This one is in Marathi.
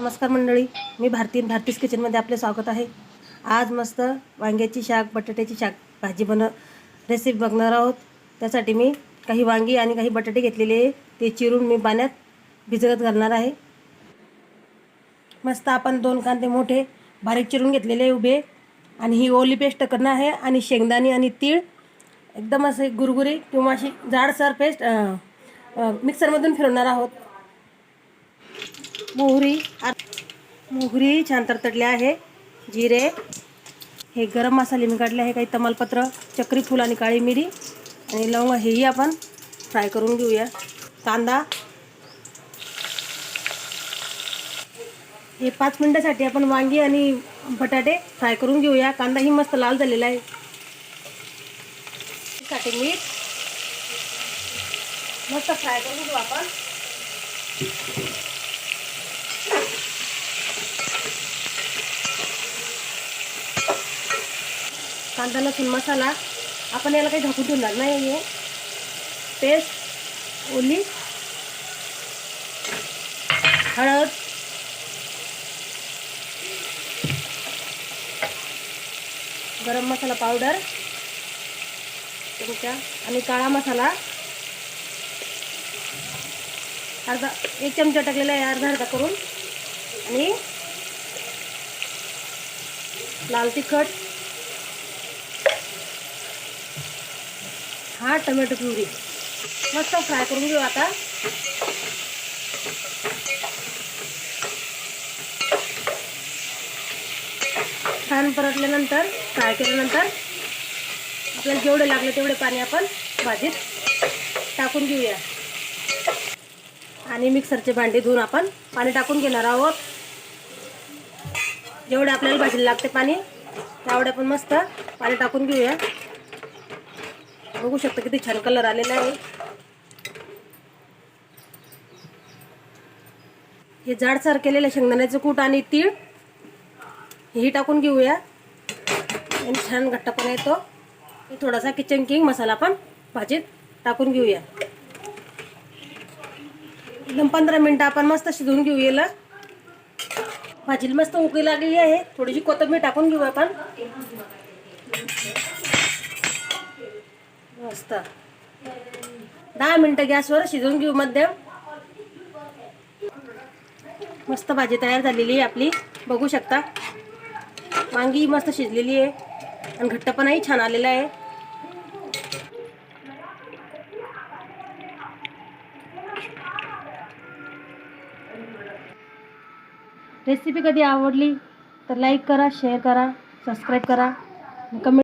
नमस्कार मंडळी मी भारती भारतीस किचनमध्ये आपले स्वागत आहे. आज मस्त वांग्याची शाक बटाट्याची शाक भाजी बन रेसिपी बघणार आहोत. त्यासाठी मी काही वांगी आणि काही बटाटे घेतलेले आहे. ते चिरून मी पाण्यात भिजगत घालणार आहे. मस्त आपण दोन कांदे मोठे बारीक चिरून घेतलेले आहे उभे. आणि ही ओली पेस्ट करणं आहे आणि शेंगदाणे आणि तीळ एकदम असे गुरगुरी किंवा अशी जाडसर पेस्ट मिक्सरमधून फिरवणार आहोत. मोहरी मोहरी छान तरतडले आहे. जिरे हे गरम मसाले मी काढले आहे. काही तमालपत्र चक्री फुल आणि काळी मिरी आणि लवंग हेही आपण फ्राय करून घेऊया. कांदा. हे पाच मिनटासाठी आपण वांगी आणि बटाटे फ्राय करून घेऊया. कांदाही मस्त लाल झालेला आहे. साठी मीठ मस्त फ्राय करून घेऊ आपण. कांदा लसूण मसाला आपण याला काही झाकून ठेवणार नाही हे पेस्ट ओली हळद गरम मसाला पावडर तुमच्या आणि काळा मसाला. अर्धा एक चमचा टाकलेला आहे अर्धा अर्धा करून. आणि लाल तिखट हा टोमॅटो प्युरी मस्त फ्राय करून घेऊ आता. छान परतल्यानंतर फ्राय केल्यानंतर आपल्याला जेवढे लागले तेवढे पाणी आपण भाजीत टाकून घेऊया. आणि मिक्सरचे भांडे धुवून आपण पाणी टाकून घेणार आहोत. जेवढे आपल्याला भाजीला लागते पाणी तेवढे आपण मस्त पाणी टाकून घेऊया. बघू शकता किती छान कलर आलेला आहे. हे जाडसार केलेलं शेंगदाण्याचं कूट आणि तीळ. हेही टाकून घेऊया. आणि छान घट्टपणा येतो. थोडासा किचन किंग मसाला पण भाजीत टाकून घेऊया. एकदम पंधरा मिनटं आपण मस्त शिजवून घेऊया भाजीला मस्त उकळी लागलेली आहे. थोडीशी कोथिंबीर टाकून घेऊ आपण. मस्त दहा मिनटं गॅसवर शिजवून घेऊ मध्यम. मस्त भाजी तयार झालेली आहे आपली. बघू शकता. वांगी मस्त शिजलेली आहे. आणि घट्टपणाही छान आलेला आहे. रेसिपी कधी आवडली तर लाईक करा शेअर करा सबस्क्राईब करा कमेंट